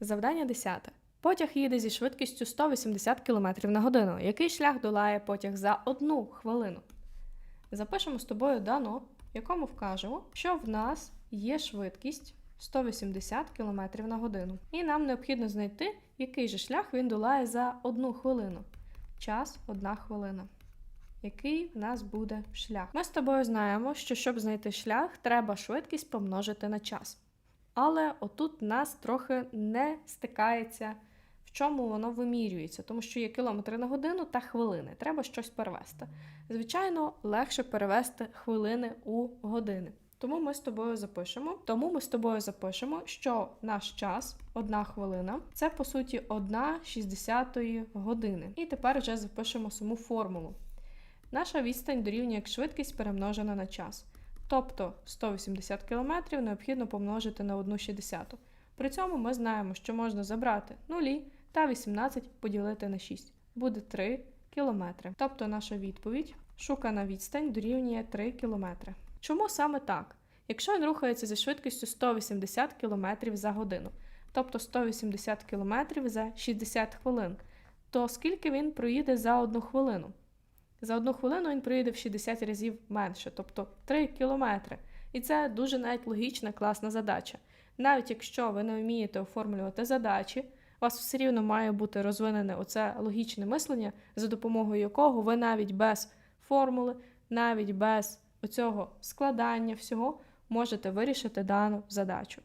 Завдання 10. Потяг їде зі швидкістю 180 км на годину. Який шлях долає потяг за одну хвилину? Запишемо з тобою дано, якому вкажемо, що в нас є швидкість 180 км на годину. І нам необхідно знайти, який же шлях він долає за одну хвилину. Час одна хвилина. Який в нас буде шлях? Ми з тобою знаємо, що щоб знайти шлях, треба швидкість помножити на час. Але отут нас трохи не стикається, в чому воно вимірюється, тому що є кілометри на годину та хвилини. Треба щось перевести. Звичайно, легше перевести хвилини у години. Тому ми з тобою запишемо. Тому ми з тобою запишемо, що наш час, одна хвилина, це по суті одна 60 години. І тепер вже запишемо саму формулу. Наша відстань дорівнює як швидкість перемножена на час. Тобто 180 км необхідно помножити на 1,60. При цьому ми знаємо, що можна забрати нулі та 18 поділити на 6. Буде 3 км. Тобто наша відповідь шукана відстань дорівнює 3 км. Чому саме так? Якщо він рухається зі швидкістю 180 км за годину, тобто 180 км за 60 хвилин, то скільки він проїде за одну хвилину? За одну хвилину він проїде в 60 разів менше, тобто 3 кілометри. І це дуже навіть логічна, класна задача. Навіть якщо ви не вмієте оформлювати задачі, у вас все рівно має бути розвинене оце логічне мислення, за допомогою якого ви навіть без формули, навіть без оцього складання всього можете вирішити дану задачу.